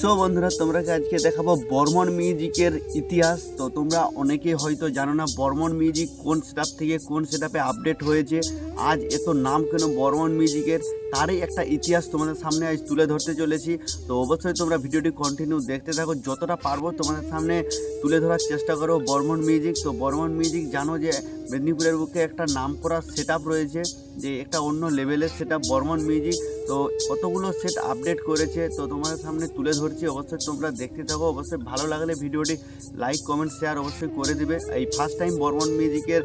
So বন্ধুরা তোমরাকে আজকে দেখাবো বর্মন মিউজিকের ইতিহাস? তো তোমরা অনেকেই হয়তো জানো না বর্মন মিউজিক কোন সেটআপ থেকে কোন সেটআপে আপডেট হয়েছে। আজ এত নাম কেন বর্মন মিউজিকের? তারই একটা ইতিহাস তোমাদের সামনে আজ তুলে ধরতে চলেছি। তো অবশ্যই তোমরা ভিডিওটি কন্টিনিউ দেখতে থাকো, যতটা পারব তোমাদের সামনে তুলে ধরার চেষ্টা করো। বর্মন মিউজিক তো বর্মন মিউজিক জানো যে মেদিনীপুরের বুকে একটা নাম করা সেট রয়েছে, যে একটা অন্য লেভেলের সেট আপ বর্মন মিউজিক তো কতগুলো সেট আপডেট করেছে, তো তোমাদের সামনে তুলে ধরছি। অবশ্যই তোমরা দেখতে থাকো, অবশ্যই ভালো লাগলে ভিডিওটি লাইক কমেন্ট শেয়ার অবশ্যই করে দিবে। এই ফার্স্ট টাইম বর্মন মিউজিকের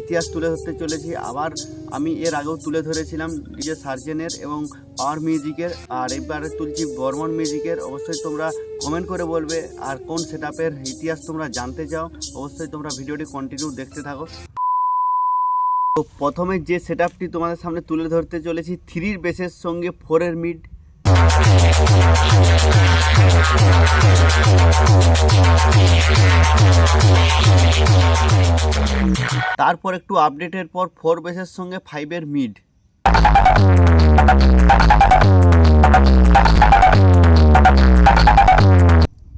ইতিহাস তুলে ধরতে চলেছি। আবার আমি এর আগেও তুলে ধরেছিলাম ডিজে সার্জেনের এবং পাওয়ার মিউজিকের। আর এবারে তুলছি বর্মন মিউজিকের, অবশ্যই তোমরা কমেন্ট করে বলবে আর কোন সেট ইতিহাস তোমরা জানতে চাও, অবশ্যই তোমরা ভিডিওটি কন্টিনিউ দেখতে থাকো। তো প্রথমে যে সেট তোমাদের সামনে তুলে ধরতে চলেছি, থ্রির বেসের সঙ্গে ফোরের মিড। তারপর একটু আপডেটের পর ফোর বেসের সঙ্গে ফাইভের মিড।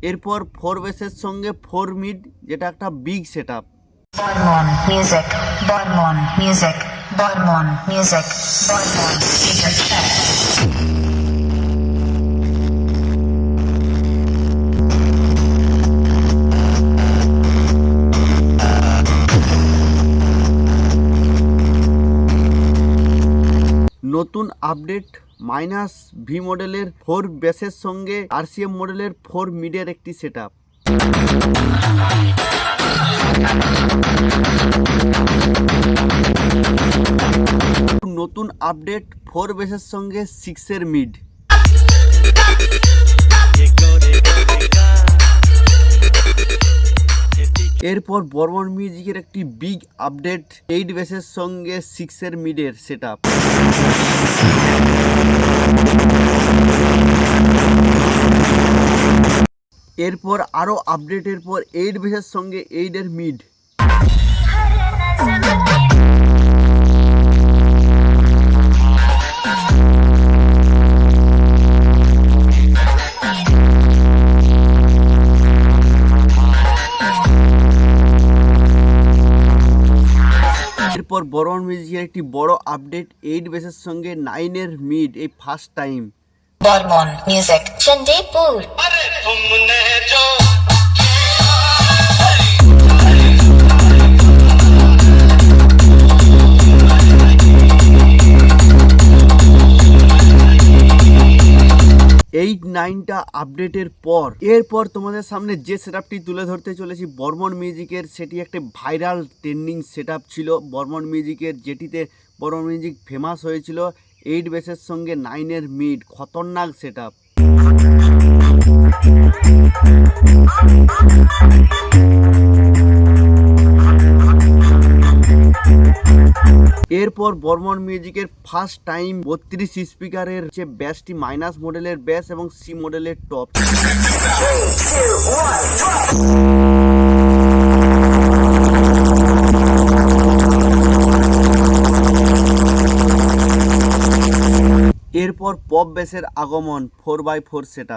এরপর ফোর বেসের সঙ্গে ফোর মিড যেটা একটা big set up music Bormon music, নতুন আপডেট মাইনাস ভি মডেলের ফোর বেসের সঙ্গে আরসিএম মডেলের ফোর মিডের একটি সেট নতুন আপডেট ফোর বেসের সঙ্গে সিক্সের মিড। এরপর বর্মন মিউজিকের একটি বিগ আপডেট এইট বেসের সঙ্গে সিক্সের মিডের সেট এরপর আরও আপডেটের পর এইট বেসের সঙ্গে এইডের মিড এরপর বরণ মিউজিকের একটি বড় আপডেট এইট বেসের সঙ্গে নাইনের মিড এই first time Barman music Chandepur तुमने जो এইট নাইনটা আপডেটের পর এরপর তোমাদের সামনে যে সেট তুলে ধরতে চলেছি বর্মন মিউজিকের সেটি একটা ভাইরাল ট্রেন্ডিং সেট ছিল বর্মন মিউজিকের যেটিতে বর্মন মিউজিক ফেমাস হয়েছিল এইট বেসের সঙ্গে নাইনের মিড খতরনাক সেট এরপর বর্মন মিউজিকের ফার্স্ট টাইম বত্রিশ স্পিকারের যে ব্যাসটি মাইনাস মডেলের ব্যাস এবং সি মডেলের টপ এরপর পপ বেসের আগমন ফোর বাই ফোর সেট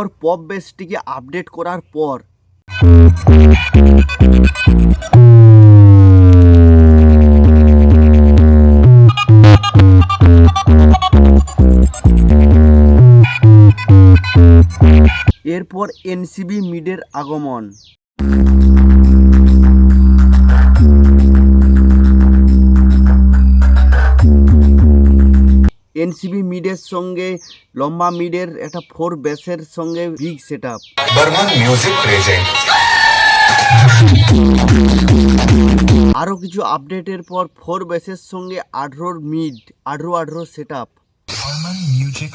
এরপর পপ বেসটিকে আপডেট করার পর। এরপর এনসিবি মিডের আগমন। এনসিবি মিডের সঙ্গে লম্বা মিডের একটা ফোর ব্যাসের সঙ্গে বিগ সেট আপ আরও কিছু আপডেটের পর ফোর ব্যাসের সঙ্গে আঠারোর মিড আঠারো আঠারো সেট আপ মিউজিক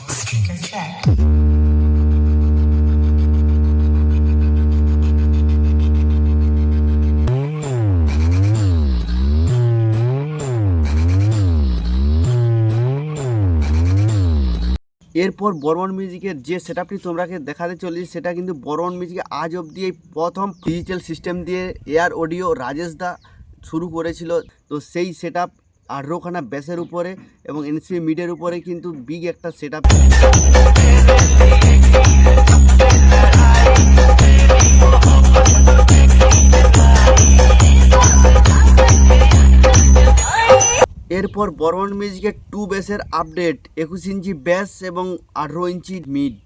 এরপর বর্মন মিউজিকের যে সেটআপটি তোমরাকে দেখাতে চলেছি, সেটা কিন্তু বর্মন মিউজিকে আজ অবধি এই প্রথম ডিজিটাল সিস্টেম দিয়ে এয়ার অডিও রাজেশ দা শুরু করেছিল। তো সেই সেট আপ আঠেরোখানা ব্যাসের উপরে এবং এনসি মিডের উপরে কিন্তু বিগ একটা সেট আপ এরপর বর্মন মিউজিকের টু বেসের আপডেট একুশ ইঞ্চি ব্যাস এবং আঠেরো ইঞ্চি মিড।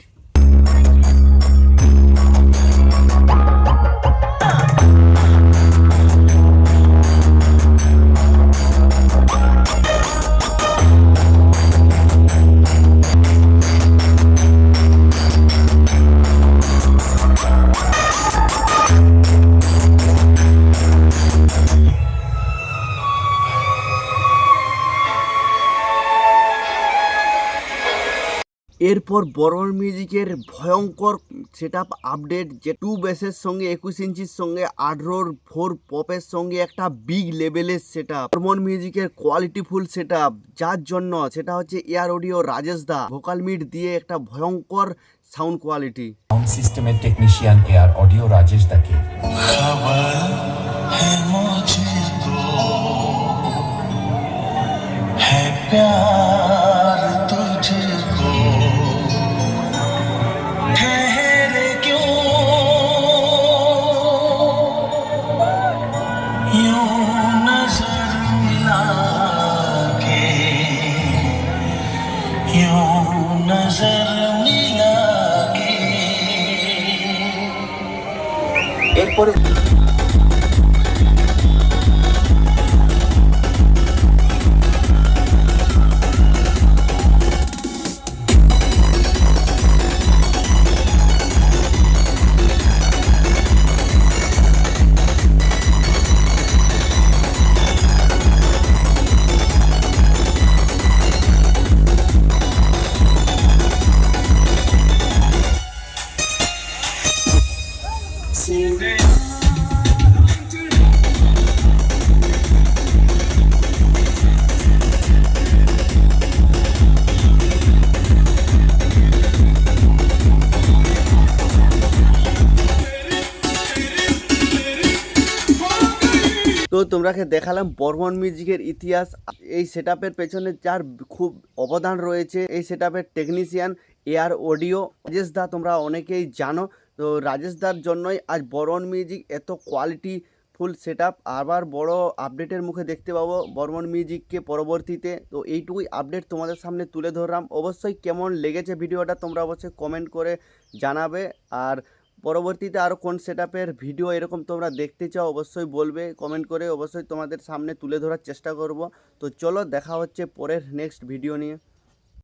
এরপর বর্মন মিউজিকের ভয়ঙ্কর সেট আপ আপডেট যে টু বেসের সঙ্গে একুশ ইঞ্চির সঙ্গে আঠেরোর ফোর পপের সঙ্গে একটা বিগ লেভেলের সেট আপ বর্মন মিউজিকের কোয়ালিটিফুল সেট আপ যার জন্য সেটা হচ্ছে air audio Rajesh da vocal meet দিয়ে একটা ভয়ঙ্কর সাউন্ড কোয়ালিটি সাউন্ড সিস্টেমের টেকনিশিয়ান এয়ার অডিও রাজেশ দাকে है मुझको है प्यार এরপরে তো তোমরাকে দেখালাম বর্মন মিউজিকের ইতিহাস। এই সেট পেছনে যার খুব অবদান রয়েছে, এই set technician air audio Rajesh da, তোমরা অনেকেই জানো, তো রাজেশ দার জন্যই আজ বর্মন মিউজিক এত কোয়ালিটি ফুল সেট আবার বড় আপডেটের মুখে দেখতে পাবো বর্মন মিউজিককে পরবর্তীতে। তো এইটুকুই আপডেট তোমাদের সামনে তুলে ধরলাম। অবশ্যই কেমন লেগেছে ভিডিওটা তোমরা অবশ্যই কমেন্ট করে জানাবে। আর পরবর্তীতে আরও কোন সেট ভিডিও এরকম তোমরা দেখতে চাও অবশ্যই বলবে কমেন্ট করে অবশ্যই তোমাদের সামনে তুলে ধরার চেষ্টা করব। তো চলো দেখা হচ্ছে পরের নেক্সট ভিডিও নিয়ে।